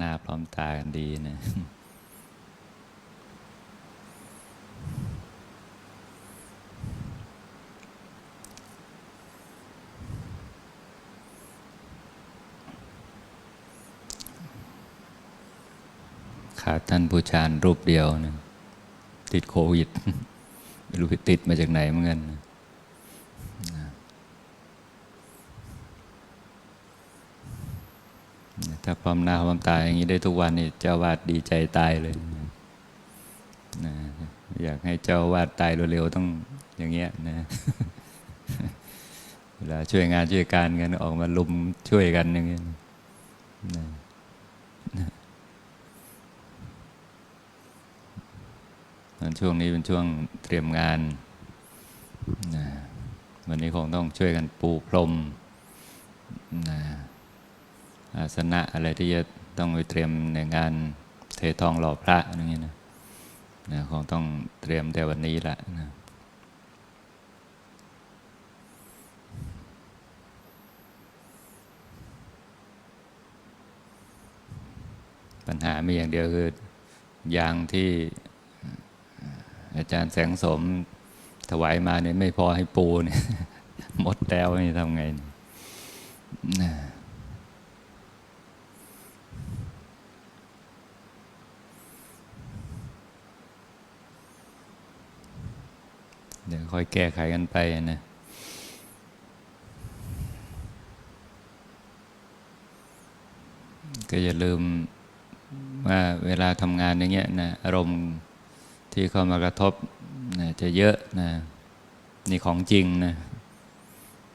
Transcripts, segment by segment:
พร้อมหน้าพร้อมตากันดีนะขาดท่านผู้ชานรูปเดียวนะติดโควิด ไม่รู้ไปติดมาจากไหนเหมือนกันนะ ถ้าพร้อมหน้าพร้อมตายอย่างนี้ได้ทุกวันนี่เจ้าวาดดีใจตายเลยนะนะอยากให้เจ้าวาดตายเร็วๆต้องอย่างเงี้ยนะเวลาช่วยงานช่วยการกันออกมาลุมช่วยกันอย่างเงี้ยนะช่วงนี้เป็นช่วงเตรียมงานนะวันนี้คงต้องช่วยกันปูพรมนะ อาสนะอะไรที่จะต้องไปเตรียมในงานเททองหล่อพระอย่างนี้นะนะคงต้องเตรียมแต่วันนี้ละนะปัญหามีอย่างเดียวคือยางที่อาจารย์แสงสมถวายมาเนี่ยไม่พอให้ปูเนี่ย หมดแล้วนี่ทำไงเนี่ยนะ เดี๋ยวค่อยแก้ไขกันไปนะก็อย่าลืมว่าเวลาทำงานอย่างเงี้ยนะอารมณ์ที่เข้ามากระทบนะจะเยอะนะนี่ของจริงนะ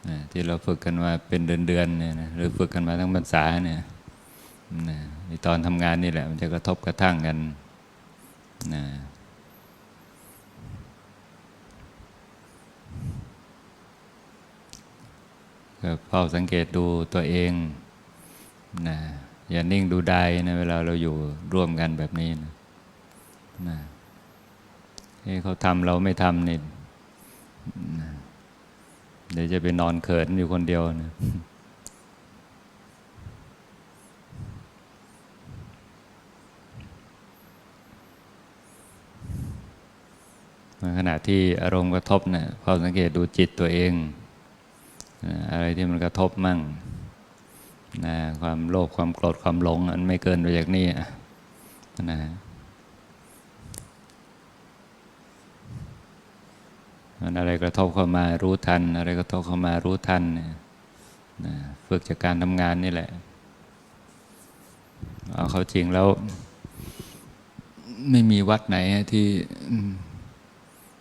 นะที่เราฝึกกันมาเป็นเดือนๆเนี่ยนะหรือฝึกกันมาทั้งพรรษาเนี่ยนะในตอนทำงานนี่แหละ มันจะกระทบกระทั่งกันนะ ก็เฝ้าสังเกตดูตัวเองนะอย่านิ่งดูได้นะเวลาเราอยู่ร่วมกันแบบนี้นะนะเขาทำเราไม่ทำนี่นะเดี๋ยวจะไปนอนเขินอยู่คนเดียวนะขณะที่อารมณ์กระทบเนะี่ยพอสังเกตดูจิตตัวเอง อะไรที่มันกระทบมั่งนะความโลภความโกรธความหลงอันไม่เกินไปจากนี้อะนะมันอะไรกระทบเข้ามารู้ทัน อะไรกระทบเข้ามารู้ทันเนี่ยนะฝึกจากการทำงานนี่แหละเอาเขาจริงแล้ว ไม่มีวัดไหนที่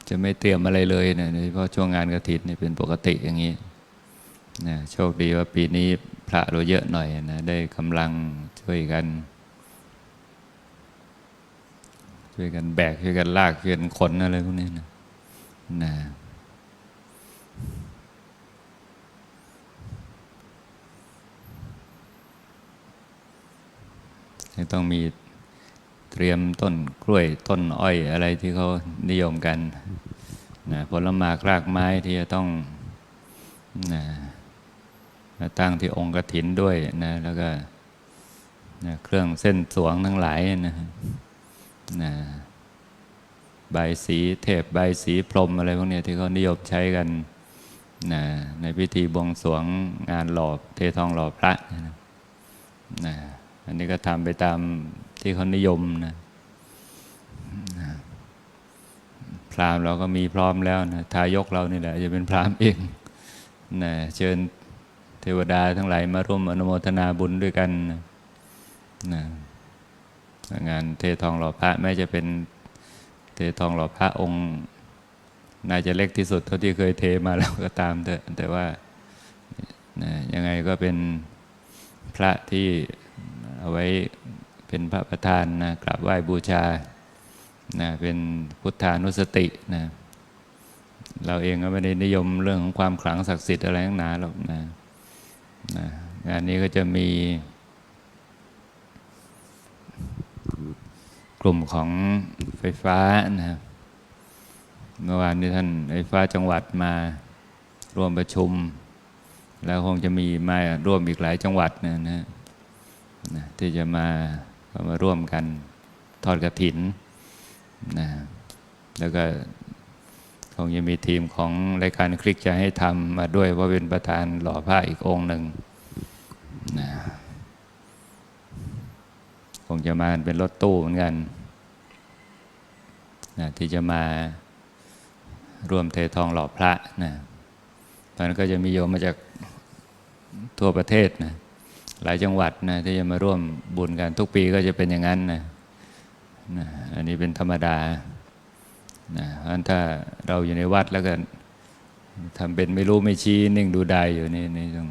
จะไม่เตรียมอะไรเลยนะโดยเฉพาะช่วงงานกระถินนี่เป็นปกติอย่างนี้ นะโชคดีว่าปีนี้พระเราเยอะหน่อยนะได้กำลังช่วยกัน ช่วยกันแบกช่วยกันลากช่วยกันขนอะไรพวกนี้นะนะต้องมีเตรียมต้นกล้วยต้นอ้อยอะไรที่เขานิยมกันนะผลไม้รากไม้ที่จะต้องนะ ตั้งที่องค์กถินด้วยนะ แล้วก็นะเครื่องเส้นสวงทั้งหลายนะนะใบสีเทพใบสีพรมอะไรพวกนี้ที่เขานิยมใช้กันนะในพิธีบวงสรวงงานหล่อเททองหล่อพระนะนะอันนี้ก็ทำไปตามที่เขานิยมนะนะพราหมณ์เราก็มีพร้อมแล้วนะทายกเรานี่แหละจะเป็นพราหมณ์เองนะเชิญ เทวดาทั้งหลายมาร่วมอนุโมทนาบุญด้วยกันนะงานเททองหล่อพระแม้จะเป็นเททองหล่อพระองค์ น่าจะเล็กที่สุดเท่าที่เคยเทมาแล้วก็ตามเถอะแต่ว่านะยังไงก็เป็นพระที่เอาไว้เป็นพระประธานนะกราบไหว้บูชานะเป็นพุทธานุสตินะเราเองก็ไม่ได้นิยมเรื่องของความขลังศักดิ์สิทธิ์อะไรทั้งหนหรอกนะ นะงานนี้ก็จะมี กลุ่มของไฟฟ้านะครับเมื่อวานนี้ท่านไฟฟ้าจังหวัดมาร่วมประชุม แล้วคงจะมีมาร่วมอีกหลายจังหวัดนะนะที่จะมามาร่วมกันทอดกระถินนะแล้วก็คงจะมีทีมของรายการคลิกจะให้ทำมาด้วยเพราเป็นประธานหล่อผ้าอีกองหนึ่ง นะคงจะมากันเป็นรถตู้เหมือนกันนะที่จะมาร่วมเททองหล่อพระนะตอนนั้นก็จะมีโยมมาจากทั่วประเทศนะหลายจังหวัดนะที่จะมาร่วมบุญกันทุกปีก็จะเป็นอย่างนั้นนะนะอันนี้เป็นธรรมดานะเพราะฉะนั้นถ้าเราอยู่ในวัดแล้วก็ทำเป็นไม่รู้ไม่ชี้นิ่งดูได้อยู่นี่นี่ต้อง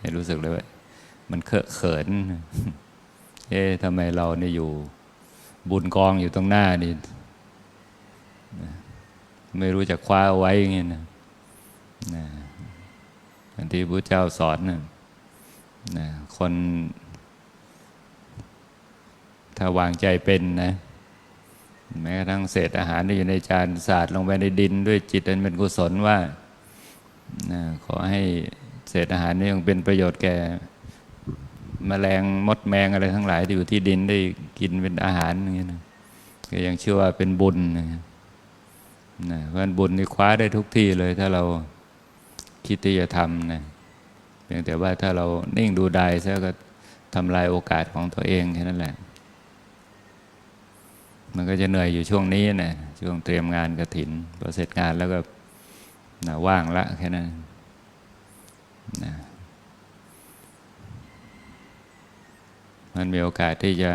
ให้รู้สึกเลยว่า มันเคอะเขิน เอ๊ะทำไมเราเนี่ยอยู่ บุญกองอยู่ตรงหน้านี่ไม่รู้จะคว้าไว้อย่างเงี้ยนะนะอันที่พระเจ้าสอนนะนะคน ถ้าวางใจเป็นนะ แม้กระทั่งเศษอาหารที่อยู่ในจานสาดลงไปในดิน ด้วยจิตอันเป็นกุศลว่านะขอให้เศษอาหารนี้ยังเป็นประโยชน์แก่ แมลงมดแมงอะไรทั้งหลายที่อยู่ที่ดินได้กินเป็นอาหารอย่างเงี้ยนะก็ยังเชื่อว่าเป็นบุญนะนะเพราะบุญนี่คว้าได้ทุกที่เลยถ้าเราคิดที่จะทำนะเพียงแต่ว่าถ้าเรานิ่งดูได้ซะก็ทำลายโอกาสของตัวเองแค่นั้นแหละ มันก็จะเหนื่อยอยู่ช่วงนี้นะช่วงเตรียมงานกระถินพอเสร็จงานแล้วก็นะว่างละแค่นั้นนะ มันมีโอกาสที่จะ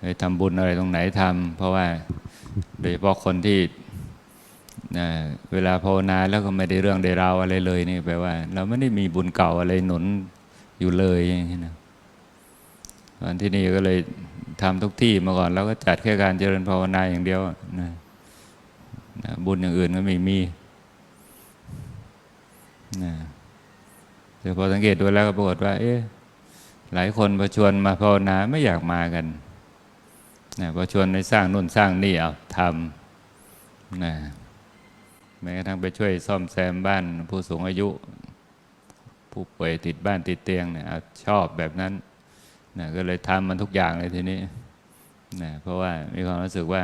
ไปทำบุญอะไรตรงไหนทำเพราะว่าโดยเฉพาะคนที่นะเวลาภาวนาแล้วก็ไม่ได้เรื่องได้ราวอะไรเลยนี่แปลว่า เราไม่ได้มีบุญเก่าอะไรหนุนอยู่เลยอย่างนี้นะวันที่นี่ก็เลยทำทุกที่มาก่อนเราก็จัดแค่การเจริญภาวนาอย่างเดียวนะนะบุญอย่างอื่นก็ไม่มีนะแต่พอสังเกตดูแล้วก็ปรากฏว่า เอ๊ะ หลายคนพอชวนมาภาวนาไม่อยากมากันนะพอชวนในสร้างนู่นสร้างนี่เอาทำนะแม้กระทั่งไปช่วยซ่อมแซมบ้านผู้สูงอายุ ผู้ป่วยติดบ้านติดเตียงเนี่ยชอบแบบนั้นนะก็เลยทำมันทุกอย่างเลยทีนี้นะเพราะว่ามีความรู้สึกว่า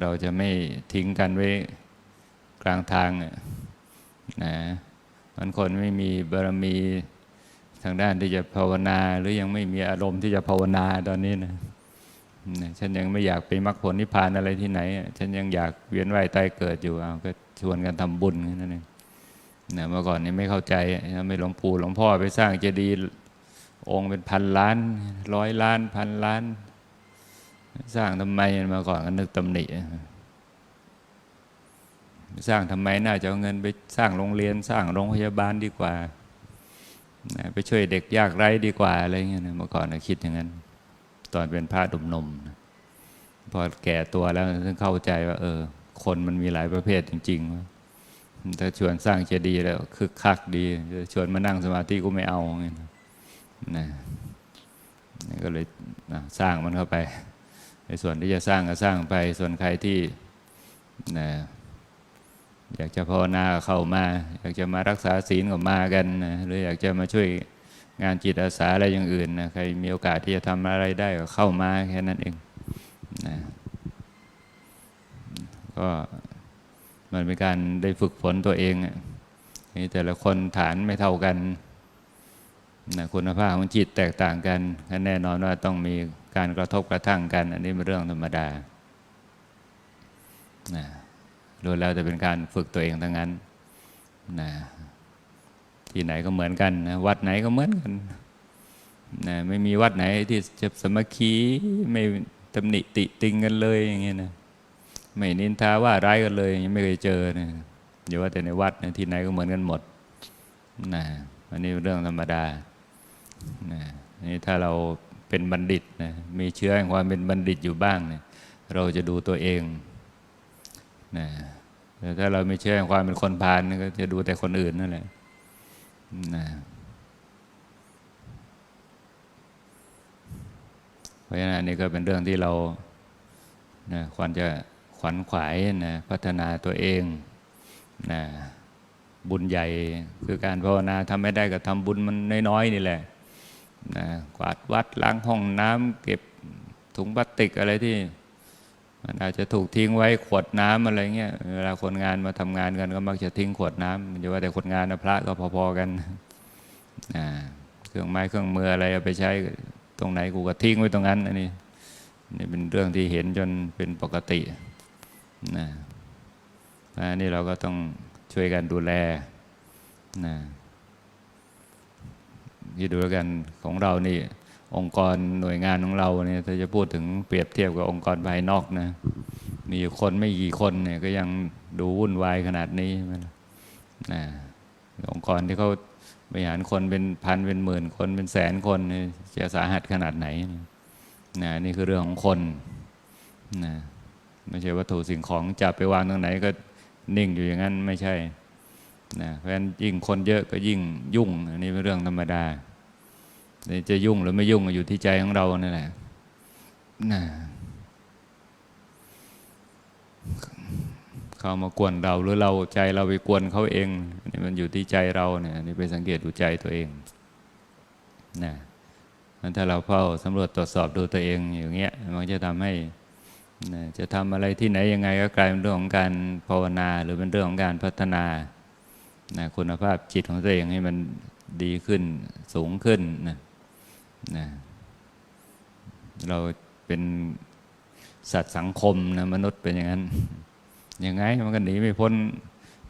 เราจะไม่ทิ้งกันไว้กลางทางนะมันคนไม่มีบารมี ทางด้านที่จะภาวนาหรือยังไม่มีอารมณ์ที่จะภาวนาตอนนี้นะฉันยังไม่อยากไปมรรคผลนิพพานอะไรที่ไหน ฉันยังอยากเวียนว่ายตายเกิดอยู่เอาก็ชวนกันทำบุญแค่นั่นเองนะเมื่อก่อนนี้ไม่เข้าใจไม่หลวงปู่หลวงพ่อไปสร้างเจดีย์องค์เป็นพันล้าน ร้อยล้าน พันล้าน สร้างทำไมเมื่อก่อนก็นึกตำหนิสร้างทำไมน่าจะเอาเงินไปสร้างโรงเรียน สร้างโรงพยาบาลดีกว่า ไปช่วยเด็กยากไร้ดีกว่าอะไรเงี้ยนะเมื่อก่อนนะคิดอย่างนั้น ตอนเป็นพระดุมนมนะพอแก่ตัวแล้วถึงเข้าใจว่า เออ คนมันมีหลายประเภทจริงๆว่าถ้าชวนสร้างเจดีย์แล้วคึกคักดีชวนมานั่งสมาธิก็ไม่เอาเงี้ยนะนี่ก็เลยสร้างมันเข้าไปในส่วนที่จะสร้างก็สร้างไป ส่วนใครที่นะ อยากจะภาวนาเข้ามา อยากจะมารักษาศีลก็มากันนะหรืออยากจะมาช่วยงานจิตอาสาอะไรอย่างอื่นนะใครมีโอกาสที่จะทำอะไรได้ก็เข้ามาแค่นั้นเองนะก็มันเป็นการได้ฝึกฝนตัวเองอะนี่แต่ละคนฐานไม่เท่ากันนะคุณภาพของจิตแตกต่างกันแน่นอนว่าต้องมีการกระทบกระทั่งกัน อันนี้เป็นเรื่องธรรมดานะ รู้แล้วจะเป็นการฝึกตัวเองทั้งนั้นนะที่ไหนก็เหมือนกันนะวัดไหนก็เหมือนกันนะไม่มีวัดไหนที่จะสมัคคีไม่ตำหนิติติงกันเลยอย่างเงี้ยนะไม่นินทาว่าร้ายกันเลยยังไม่เคยเจอนะอย่าว่าแต่ในวัดนะที่ไหนก็เหมือนกันหมดนะอันนี้เรื่องธรรมดานะนี่ถ้าเราเป็นบัณฑิตนะมีเชื้อแห่งความเป็นบัณฑิตอยู่บ้างเนี่ยเราจะดูตัวเอง นะแต่ถ้าเราไม่เชื่อความเป็นคนพาลก็จะดูแต่คนอื่นนั่นแหละนะเพราะฉะนั้นนนี้ก็เป็นเรื่องที่เรานะควรจะขวัญขวายนะพัฒนาตัวเองนะบุญใหญ่คือการภาวนาทำไม่ได้ก็ทำบุญมันน้อยๆนี่แหละนะกวาดวัดล้างห้องน้ำเก็บถุงพลาสติกอะไรที่ มันอาจจะถูกทิ้งไว้ขวดน้ำอะไรเงี้ยเวลาคนงานมาทำงานกันก็มักจะทิ้งขวดน้ำมันจะว่าแต่คนงานนะพระก็พอๆกันเครื่องไม้เครื่องมืออะไรเอาไปใช้ตรงไหนกูก็ทิ้งไว้ตรงนั้นอันนี้นี่เป็นเรื่องที่เห็นจนเป็นปกตินะอันนี้เราก็ต้องช่วยกันดูแลนะที่ดูแลกันของเรานี่ องค์กรหน่วยงานของเราเนี่ยถ้าจะพูดถึงเปรียบเทียบกับองค์กรภายนอกนะ มีคนไม่กี่คนเนี่ยก็ยังดูวุ่นวายขนาดนี้ใช่ไหมนะองค์กรที่เขาบริหารคนเป็นพันเป็นหมื่นคนเป็นแสนคนเนี่ยจะสาหัสขนาดไหนนะนี่คือเรื่องของคนนะไม่ใช่วัตถุสิ่งของจับไปวางตรงไหนก็นิ่งอยู่อย่างนั้นไม่ใช่นะเพราะฉะนั้นยิ่งคนเยอะก็ยิ่งยุ่ง อันนี้เป็นเรื่องธรรมดา จะยุ่งหรือไม่ยุ่งก็อยู่ที่ใจของเรานั่นแหละน่ะเขามากวนเราหรือเราใจเราไปกวนเขาเองนี่มันอยู่ที่ใจเราเนี่ยนี่ไปสังเกตดูใจตัวเองนะมันถ้าเราเฝ้าสำรวจตรวจสอบดูตัวเองอย่างเงี้ยมันจะทำให้นะจะทำอะไรที่ไหนยังไงก็กลายเป็นเรื่องของการภาวนา หรือเป็นเรื่องของการพัฒนานะคุณภาพจิตของตัวเองให้มันดีขึ้นสูงขึ้นนะ นะเราเป็นสัตว์สังคมนะมนุษย์เป็นอย่างนั้น ยังไงมันก็หนีไม่พ้น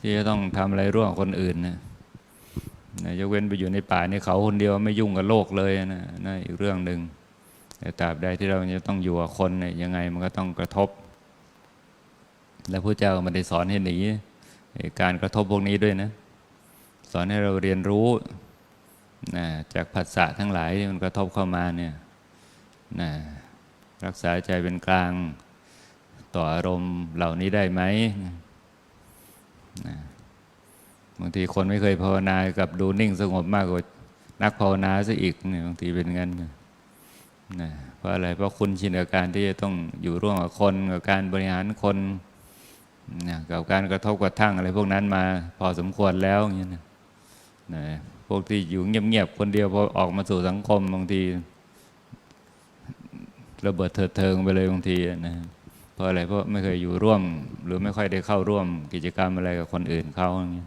ที่จะต้องทำอะไรร่วมคนอื่นนะนะยกเว้นไปอยู่ในป่าในเขาคนเดียวไม่ยุ่งกับโลกเลยนะนะอีกเรื่องหนึ่งแต่ตราบใดที่เราจะต้องอยู่กับคนเนี่ยยังไงมันก็ต้องกระทบ และพระเจ้ามันได้สอนให้หนีการกระทบพวกนี้ด้วยนะ สอนให้เราเรียนรู้ นะจากผัสสะทั้งหลายที่มันกระทบเข้ามาเนี่ยนะรักษาใจเป็นกลางต่ออารมณ์เหล่านี้ได้ไหมนะบางทีคนไม่เคยภาวนากับดูนิ่งสงบมากกว่านักภาวนาซะอีกเนี่ยบางทีเป็นงั้นนะเพราะอะไรเพราะคุณชินกับการที่จะต้องอยู่ร่วมกับคนกับการบริหารคนนะกับการกระทบกระทั่งอะไรพวกนั้นมาพอสมควรแล้วอย่างนี้นะนะ พวกที่อยู่เงียบๆคนเดียวพอออกมาสู่สังคมบางที ระเบิดเถิดเทิงไปเลยบางทีนะเพราะอะไรเพราะไม่เคยอยู่ร่วม หรือไม่ค่อยได้เข้าร่วมกิจกรรมอะไรกับคนอื่นเขาอย่างนี้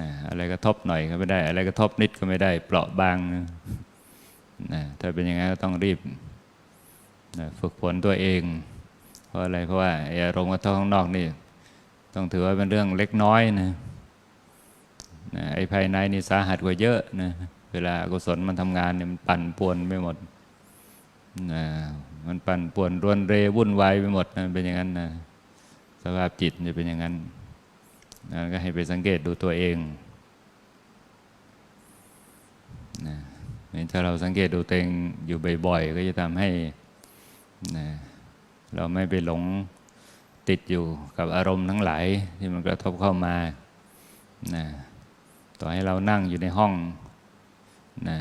นะอะไรกระทบหน่อยก็ไม่ได้ อะไรกระทบนิดก็ไม่ได้ เปราะบางนะถ้าเป็นอย่างนั้นก็ต้องรีบนะฝึกฝนตัวเอง เพราะอะไรเพราะว่าไอ้อารมณ์กระทบข้างนอกนี่ ต้องถือว่าเป็นเรื่องเล็กน้อยนะ นะไอ้ภายในนี่สาหัสกว่าเยอะนะเวลากุศลมันทำงานเนี่ยมันปั่นป่วนไปหมดนะมันปั่นป่วนรวนเรวุ่นวายไปหมดนะเป็นอย่างนั้นนะสภาพจิตจะเป็นอย่างนั้นนะก็ให้ไปสังเกตดูตัวเองนะถ้าเราสังเกตดูตัวเองอยู่บ่อย ๆ ก็จะทำให้นะเราไม่ไปหลงติดอยู่กับอารมณ์ทั้งหลายที่มันกระทบเข้ามานะ ต่อให้เรานั่งอยู่ในห้องนะ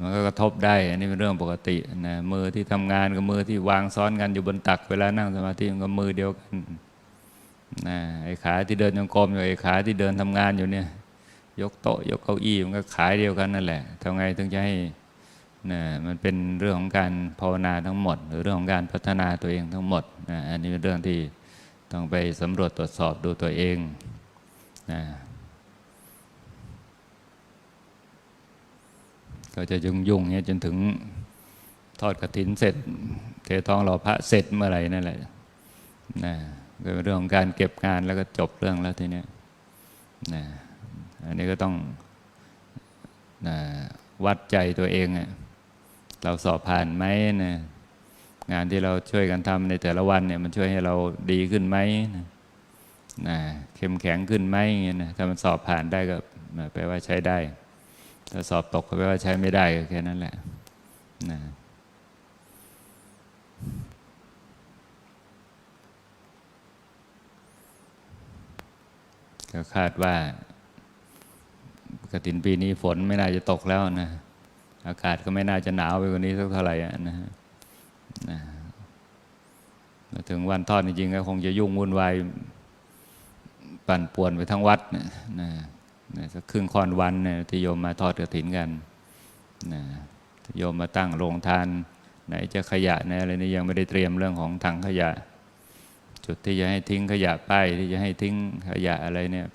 มันก็กระทบได้ อันนี้เป็นเรื่องปกตินะมือที่ทำงานกับมือที่วางซ้อนกันอยู่บนตัก เวลานั่งสมาธิมันก็มือเดียวกันนะไอ้ขาที่เดินจงกรมอยู่ไอ้ขาที่เดินทำงานอยู่เนี่ย ยกโต๊ะยกเก้าอี้มันก็ขาเดียวกันนั่นแหละทำไงถึงจะให้นะมันเป็นเรื่องของการภาวนาทั้งหมด หรือเรื่องของการพัฒนาตัวเองทั้งหมดนะอันนี้เป็นเรื่องที่ต้องไปสำรวจตรวจสอบดูตัวเองนะ ก็จะยุ่งยุ่งเงี้ยจนถึงทอดกระถินเสร็จ เททองหล่อพระเสร็จเมื่อไหร่นั่นแหละนะก็เป็นเรื่องของการเก็บงานแล้วก็จบเรื่องแล้วทีเนี้ยนะอันนี้ก็ต้องนะวัดใจตัวเองเราสอบผ่านไหมนะงานที่เราช่วยกันทำในแต่ละวันเนี่ยมันช่วยให้เราดีขึ้นไหมนะนะเข้มแข็งขึ้นไหมอย่างเงี้ยนะถ้ามันสอบผ่านได้ก็แปลว่าใช้ได้ ถ้าสอบตกก็แปลว่าใช้ไม่ได้แค่นั้นแหละนะก็คาดว่ากระตินปีนี้ฝนไม่น่าจะตกแล้วนะ อากาศก็ไม่น่าจะหนาวไปกว่านี้สักเท่าไหร่นะฮะนะถึงวันทอดจริงๆก็คงจะยุ่งวุ่นวาย ปั่นป่วนไปทั้งวัดนะ นะสักครึ่งค่อนวันเนี่ยที่โยมมาทอดกระถินกันนะโยมมาตั้งโรงทาน ไหนจะขยะไหนอะไรนี่ยังไม่ได้เตรียมเรื่องของถังขยะ จุดที่จะให้ทิ้งขยะป้ายที่จะให้ทิ้งขยะอะไรเนี่ย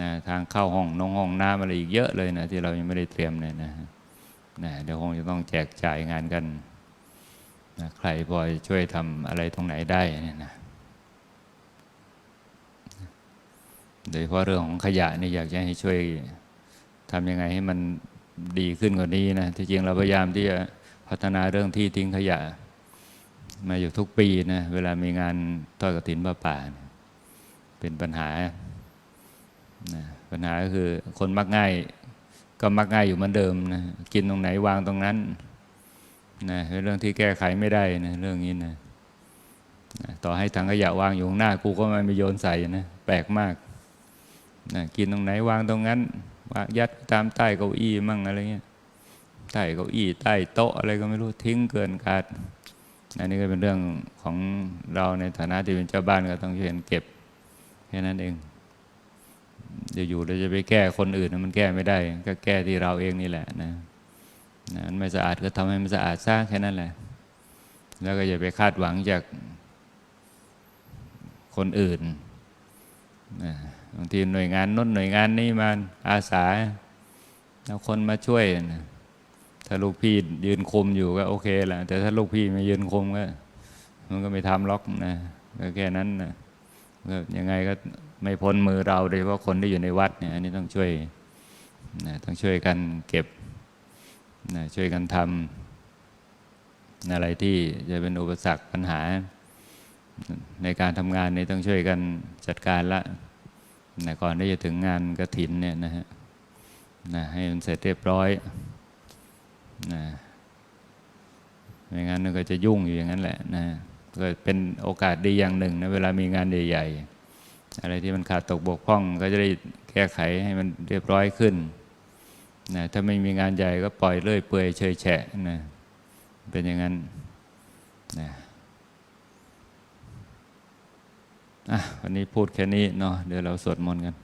นะทางเข้าห้องนงห้องน้ำอะไรอีกเยอะเลยนะที่เรายังไม่ได้เตรียมเนี่ยนะนะเดี๋ยวคงจะต้องแจกจ่ายงานกันนะใครพอช่วยทำอะไรตรงไหนได้เนี่ยนะ โดยเฉพาะเรื่องของขยะนี่อยากจะให้ช่วยทำยังไงให้มันดีขึ้นกว่านี้นะที่จริงเราพยายามที่จะพัฒนาเรื่องที่ทิ้งขยะ มาอยู่ทุกปีนะเวลามีงานทอดกฐินผ้าป่าเป็นปัญหานะปัญหาก็คือคนมักง่าย ก็มักง่ายอยู่เหมือนเดิมนะกินตรงไหนวางตรงนั้นนะเรื่องที่แก้ไขไม่ได้นะเรื่องนี้นะต่อให้ถังขยะวางอยู่ข้างหน้ากูก็ไม่ไปโยนใส่นะแปลกมาก กินตรงไหนวางตรงนั้นวางยัดตามใต้เก้าอี้มั่งอะไรเงี้ยใต้เก้าอี้ใต้โต๊ะอะไรก็ไม่รู้ทิ้งเกินกาดอันนี้ก็เป็นเรื่องของเราในฐานะที่เป็นเจ้าบ้านก็ต้องช่วยกันเก็บแค่นั้นเองจะอยู่เราจะไปแก้คนอื่นมันแก้ไม่ได้ ก็แก้ที่เราเองนี่แหละนะนะมันไม่สะอาดก็ทำให้มันสะอาดซะแค่นั้นแหละ แล้วก็อย่าไปคาดหวังจากคนอื่นนะ บางทีหน่วยงานน้นหน่วยงานนี้มาอาสาเอาคนมาช่วยนะถ้าลูกพี่ยืนคุมอยู่ก็โอเคแหละแต่ถ้าลูกพี่ไม่ยืนคุมก็มันก็ไม่ทำล็อกนะก็แค่นั้นนะก็ยังไงก็ไม่พ้นมือเราโดยเฉพาะคนที่อยู่ในวัดเนี่ยอันนี้ต้องช่วยนะต้องช่วยกันเก็บนะช่วยกันทำอะไรที่จะเป็นอุปสรรคปัญหา ในการทำงานนี่ต้องช่วยกันจัดการละ นะก่อนที่จะถึงงานกระถินเนี่ยนะฮะนะให้มันเสร็จเรียบร้อยนะไม่งั้นก็จะยุ่งอยู่อย่างนั้นแหละนะก็เป็นโอกาสดีอย่างหนึ่งนะเวลามีงานใหญ่ๆ อะไรที่มันขาดตกบกพร่องก็จะได้แก้ไขให้มันเรียบร้อยขึ้นนะถ้าไม่มีงานใหญ่ก็ปล่อยเลื่อยเปื่อยเฉยแฉะนะเป็นอย่างนั้นนะ วันนี้พูดแค่นี้เนาะเดี๋ยวเราสวดมนต์กัน